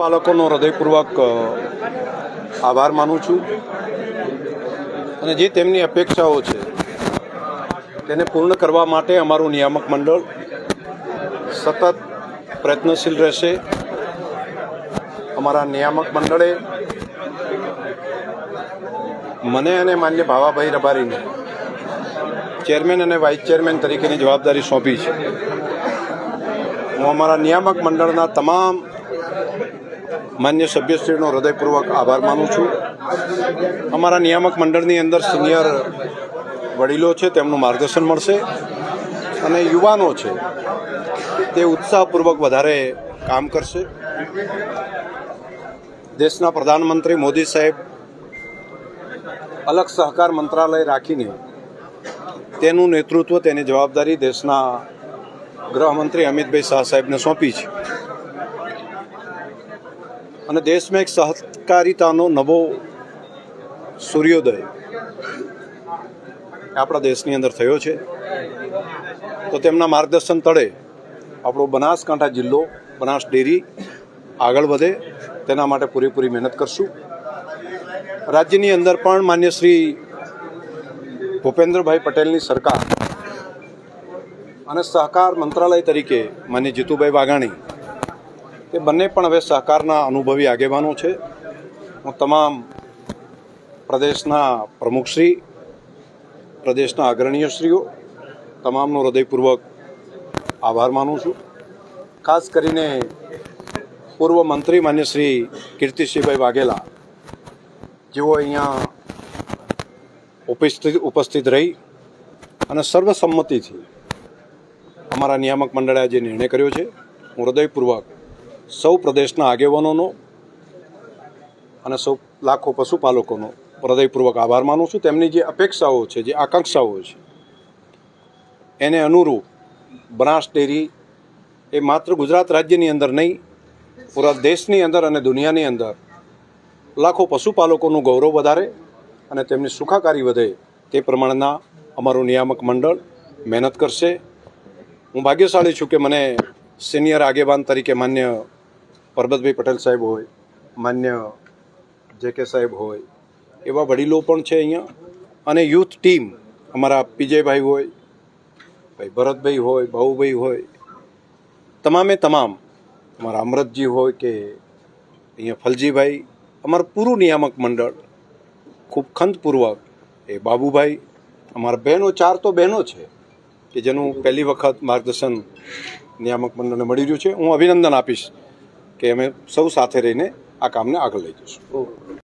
પશુપાલકોનો હૃદયપૂર્વક આભાર માનું છું. અને જે તેમની અપેક્ષાઓ છે, તેને પૂર્ણ કરવા માટે અમારું નિયામક મંડળ સતત પ્રયત્નશીલ રહેશે. અમારા નિયામક મંડળે મને અને માન્ય ભાવાભાઈ રબારીને ચેરમેન અને વાઇસ ચેરમેન તરીકેની જવાબદારી સોંપી છે. હું અમારા નિયામક મંડળના તમામ માન્ય સભ્યશ્રીનો હૃદયપૂર્વક આભાર માનું છું. અમારા નિયામક મંડળની અંદર સિનિયર વડીલો છે, તેમનું માર્ગદર્શન મળશે અને યુવાનો છે, તે ઉત્સાહપૂર્વક વધારે કામ કરશે. દેશના પ્રધાનમંત્રી મોદી સાહેબ અલગ સહકાર મંત્રાલય રાખીને તેનું નેતૃત્વ, તેની જવાબદારી દેશના ગૃહમંત્રી અમિતભાઈ શાહ સાહેબને સોંપી છે. અને દેશમાં એક સહકારિતાનો નવો સૂર્યોદય આપણા દેશની અંદર થયો છે. તો તેમના માર્ગદર્શન તળે આપણો બનાસકાંઠા જિલ્લો, બનાસ ડેરી આગળ વધે. તેના માટે પૂરેપૂરી મહેનત કરશું. રાજ્યની અંદર પણ માન્ય શ્રી ભૂપેન્દ્રભાઈ પટેલની સરકાર અને સહકાર મંત્રાલય તરીકે માન્ય જીતુભાઈ વાઘાણી તે બંને પણ હવે સહકારના અનુભવી આગેવાનો છે. હું તમામ પ્રદેશના પ્રમુખશ્રી, પ્રદેશના અગ્રણીયશ્રીઓ, તમામનો હૃદયપૂર્વક આભાર માનું છું. ખાસ કરીને પૂર્વ મંત્રી માન્ય શ્રી કીર્તિસિંહભાઈ વાઘેલા, જેઓ અહીંયા ઉપસ્થિત ઉપસ્થિત રહી અને સર્વસંમતિથી અમારા નિયામક મંડળે આજે નિર્ણય કર્યો છે, હું હૃદયપૂર્વક સૌ પ્રદેશના આગેવાનોનો અને સૌ લાખો પશુપાલકોનો હૃદયપૂર્વક આભાર માનું છું. તેમની જે અપેક્ષાઓ છે, જે આકાંક્ષાઓ છે, એને અનુરૂપ બનાસ ડેરી એ માત્ર ગુજરાત રાજ્યની અંદર નહીં, પૂરા દેશની અંદર અને દુનિયાની અંદર લાખો પશુપાલકોનું ગૌરવ વધારે અને તેમની સુખાકારી વધે તે પ્રમાણના અમારું નિયામક મંડળ મહેનત કરશે. હું ભાગ્યશાળી છું કે મને સિનિયર આગેવાન તરીકે માન્ય પરબતભાઈ પટેલ સાહેબ હોય, માન્ય જે કે સાહેબ હોય, એવા વડીલો પણ છે અહીંયા. અને યુથ ટીમ અમારા પીજયભાઈ હોય, ભાઈ ભરતભાઈ હોય, બાહુભાઈ હોય, તમામે તમામ. અમારા અમરતજી હોય કે અહીંયા ફલજીભાઈ, અમારું પૂરું નિયામક મંડળ, ખૂબ ખંતપૂર્વક એ બાબુભાઈ, અમારા બહેનો, ચાર તો બહેનો છે, કે જેનું પહેલી વખત માર્ગદર્શન નિયામક મંડળને મળી રહ્યું છે. હું અભિનંદન આપીશ કે અમે સૌ સાથે રહીને આ કામને આગળ લઈ જઈશું.